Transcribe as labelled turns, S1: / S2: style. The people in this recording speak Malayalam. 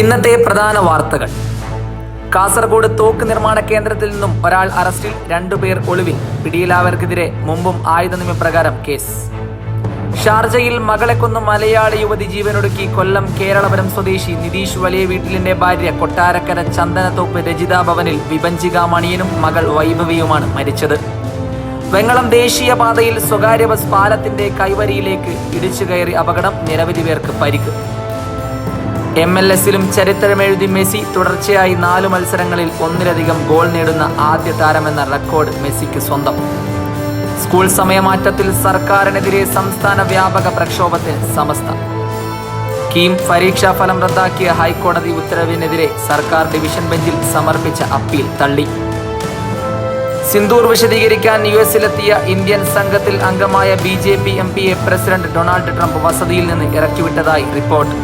S1: ഇന്നത്തെ പ്രധാന വാർത്തകൾ. കാസർഗോഡ് തോക്ക് നിർമ്മാണ കേന്ദ്രത്തിൽ നിന്നും ഒരാൾ അറസ്റ്റിൽ രണ്ടുപേർ ഒളിവിൽ. പിടിയിലായവർക്കെതിരെ മുമ്പും ആയുധ നിയമപ്രകാരം കേസ്. ഷാർജയിൽ മകളെ കൊന്നു മലയാളി യുവതി ജീവനൊടുക്കി കൊല്ലം കേരളപുരം സ്വദേശി നിതീഷ് വലിയ വീട്ടിലിന്റെ ഭാര്യ കൊട്ടാരക്കര ചന്ദനത്തോപ്പ് രജിത ഭവനിൽ വിഭഞ്ചിക മണിയനും മകൾ വൈഭവിയുമാണ് മരിച്ചത്. വെങ്ങളം ദേശീയപാതയിൽ സ്വകാര്യ ബസ് പാലത്തിന്റെ കൈവരിയിലേക്ക് ഇടിച്ചു കയറി അപകടം നിരവധി പേർക്ക് പരിക്ക്. എം എൽ എസിലും ചരിത്രമെഴുതി മെസ്സി തുടർച്ചയായി നാല് മത്സരങ്ങളിൽ ഒന്നിലധികം ഗോൾ നേടുന്ന ആദ്യ താരമെന്ന റെക്കോർഡ് മെസ്സിക്ക് സ്വന്തം. സ്കൂൾ സമയമാറ്റത്തിൽ സർക്കാരിനെതിരെ സംസ്ഥാന വ്യാപക പ്രക്ഷോഭത്തിന് സമസ്ത. കീം പരീക്ഷാ ഫലം റദ്ദാക്കിയ ഹൈക്കോടതി ഉത്തരവിനെതിരെ സർക്കാർ ഡിവിഷൻ ബെഞ്ചിൽ സമർപ്പിച്ച അപ്പീൽ തള്ളി. സിന്ദൂർ വിശദീകരിക്കാൻ യു എസിലെത്തിയ ഇന്ത്യൻ സംഘത്തിൽ അംഗമായ ബി ജെ പി എം പിയെ പ്രസിഡന്റ് ഡൊണാൾഡ് ട്രംപ് വസതിയിൽ നിന്ന് ഇറക്കിവിട്ടതായി റിപ്പോർട്ട്.